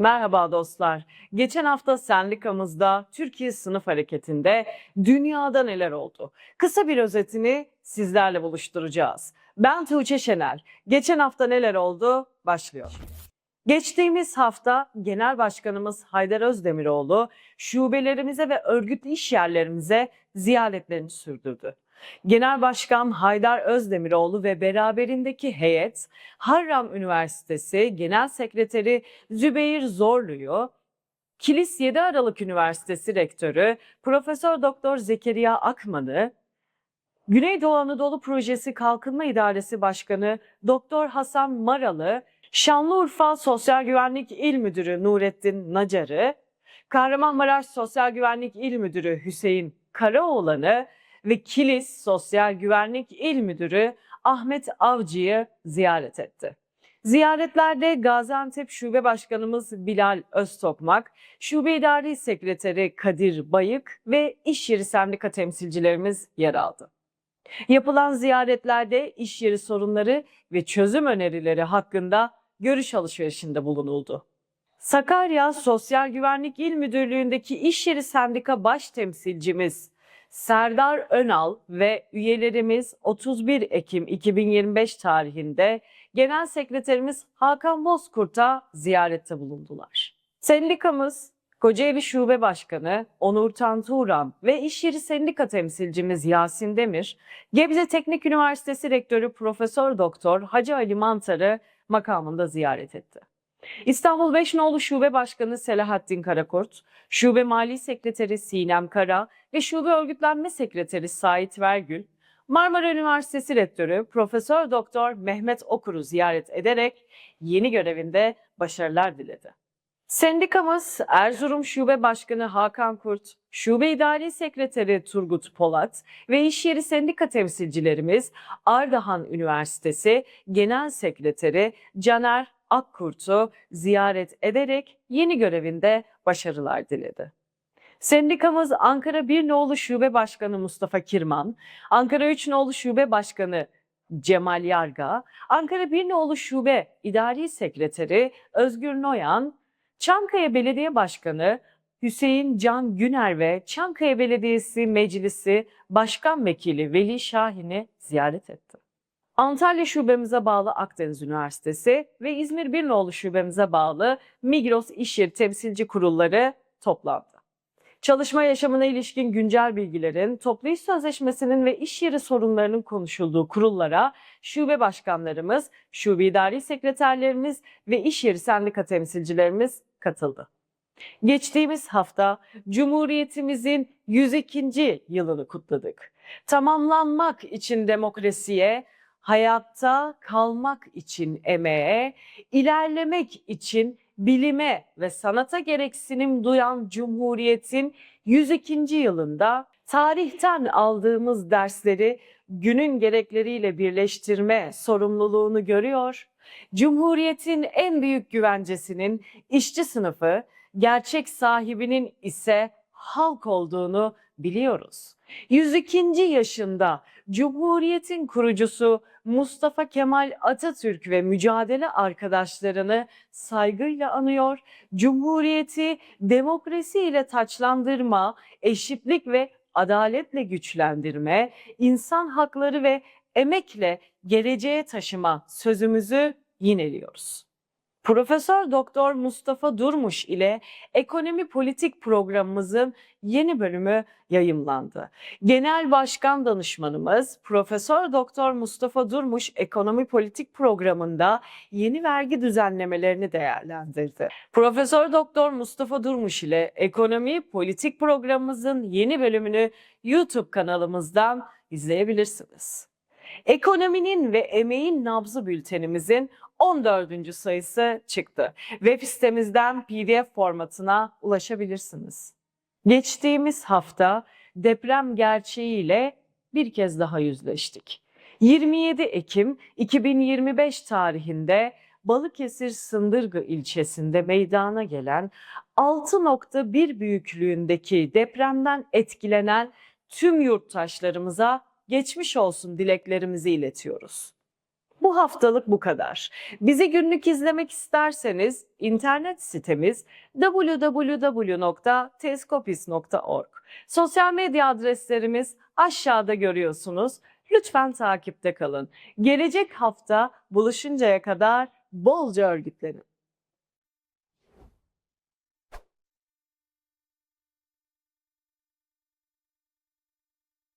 Merhaba dostlar. Geçen hafta sendikamızda Türkiye Sınıf Hareketi'nde dünyada neler oldu? Kısa bir özetini sizlerle buluşturacağız. Ben Tuğçe Şener. Geçen hafta neler oldu? Başlıyor. Geçtiğimiz hafta Genel Başkanımız Haydar Özdemiroğlu şubelerimize ve örgütlü iş yerlerimize ziyaretlerini sürdürdü. Genel Başkan Haydar Özdemiroğlu ve beraberindeki heyet Harram Üniversitesi Genel Sekreteri Zübeyir Zorlu'yu, Kilis 7 Aralık Üniversitesi Rektörü Profesör Doktor Zekeriya Akman'ı, Güneydoğu Anadolu Projesi Kalkınma İdaresi Başkanı Doktor Hasan Maralı, Şanlıurfa Sosyal Güvenlik İl Müdürü Nurettin Nacar'ı, Kahramanmaraş Sosyal Güvenlik İl Müdürü Hüseyin Karaoğlan'ı ve Kilis Sosyal Güvenlik İl Müdürü Ahmet Avcı'yı ziyaret etti. Ziyaretlerde Gaziantep Şube Başkanımız Bilal Öztokmak, Şube İdari Sekreteri Kadir Bayık ve iş yeri sendika temsilcilerimiz yer aldı. Yapılan ziyaretlerde iş yeri sorunları ve çözüm önerileri hakkında görüş alışverişinde bulunuldu. Sakarya Sosyal Güvenlik İl Müdürlüğü'ndeki iş yeri sendika baş temsilcimiz Serdar Önal ve üyelerimiz 31 Ekim 2025 tarihinde Genel Sekreterimiz Hakan Bozkurt'a ziyarette bulundular. Sendikamız Kocaeli Şube Başkanı Onur Tanturan ve iş yeri sendika temsilcimiz Yasin Demir, Gebze Teknik Üniversitesi Rektörü Profesör Doktor Hacı Ali Mantar'ı makamında ziyaret etti. İstanbul Beşnoğlu Şube Başkanı Selahattin Karakurt, Şube Mali Sekreteri Sinem Kara ve Şube Örgütlenme Sekreteri Sait Vergül, Marmara Üniversitesi Rektörü Profesör Doktor Mehmet Okur'u ziyaret ederek yeni görevinde başarılar diledi. Sendikamız Erzurum Şube Başkanı Hakan Kurt, Şube İdari Sekreteri Turgut Polat ve iş yeri sendika temsilcilerimiz Ardahan Üniversitesi Genel Sekreteri Caner Akkurt'u ziyaret ederek yeni görevinde başarılar diledi. Sendikamız Ankara 1 Nolu Şube Başkanı Mustafa Kirman, Ankara 3 Nolu Şube Başkanı Cemal Yarga, Ankara 1 Nolu Şube İdari Sekreteri Özgür Noyan, Çankaya Belediye Başkanı Hüseyin Can Güner ve Çankaya Belediyesi Meclisi Başkan Vekili Veli Şahin'i ziyaret etti. Antalya şubemize bağlı Akdeniz Üniversitesi ve İzmir Birnoğlu şubemize bağlı Migros İş Yeri Temsilci Kurulları toplandı. Çalışma yaşamına ilişkin güncel bilgilerin, toplu iş sözleşmesinin ve iş yeri sorunlarının konuşulduğu kurullara şube başkanlarımız, şube idari sekreterlerimiz ve iş yeri sendika temsilcilerimiz katıldı. Geçtiğimiz hafta Cumhuriyetimizin 102. yılını kutladık. Tamamlanmak için demokrasiye, hayatta kalmak için emeğe, ilerlemek için bilime ve sanata gereksinim duyan Cumhuriyet'in 102. yılında tarihten aldığımız dersleri günün gerekleriyle birleştirme sorumluluğunu görüyor. Cumhuriyet'in en büyük güvencesinin işçi sınıfı, gerçek sahibinin ise halk olduğunu biliyoruz. 102. yaşında Cumhuriyet'in kurucusu Mustafa Kemal Atatürk ve mücadele arkadaşlarını saygıyla anıyor. Cumhuriyeti demokrasi ile taçlandırma, eşitlik ve adaletle güçlendirme, insan hakları ve emekle geleceğe taşıma sözümüzü yineliyoruz. Profesör Doktor Mustafa Durmuş ile Ekonomi Politik programımızın yeni bölümü yayımlandı. Genel Başkan Danışmanımız Profesör Doktor Mustafa Durmuş Ekonomi Politik programında yeni vergi düzenlemelerini değerlendirdi. Profesör Doktor Mustafa Durmuş ile Ekonomi Politik programımızın yeni bölümünü YouTube kanalımızdan izleyebilirsiniz. Ekonominin ve emeğin nabzı bültenimizin 14. sayısı çıktı. Web sitemizden PDF formatına ulaşabilirsiniz. Geçtiğimiz hafta deprem gerçeğiyle bir kez daha yüzleştik. 27 Ekim 2025 tarihinde Balıkesir Sındırgı ilçesinde meydana gelen 6.1 büyüklüğündeki depremden etkilenen tüm yurttaşlarımıza geçmiş olsun dileklerimizi iletiyoruz. Bu haftalık bu kadar. Bizi günlük izlemek isterseniz internet sitemiz www.teskopis.org. Sosyal medya adreslerimiz aşağıda görüyorsunuz. Lütfen takipte kalın. Gelecek hafta buluşuncaya kadar bolca örgütlenin.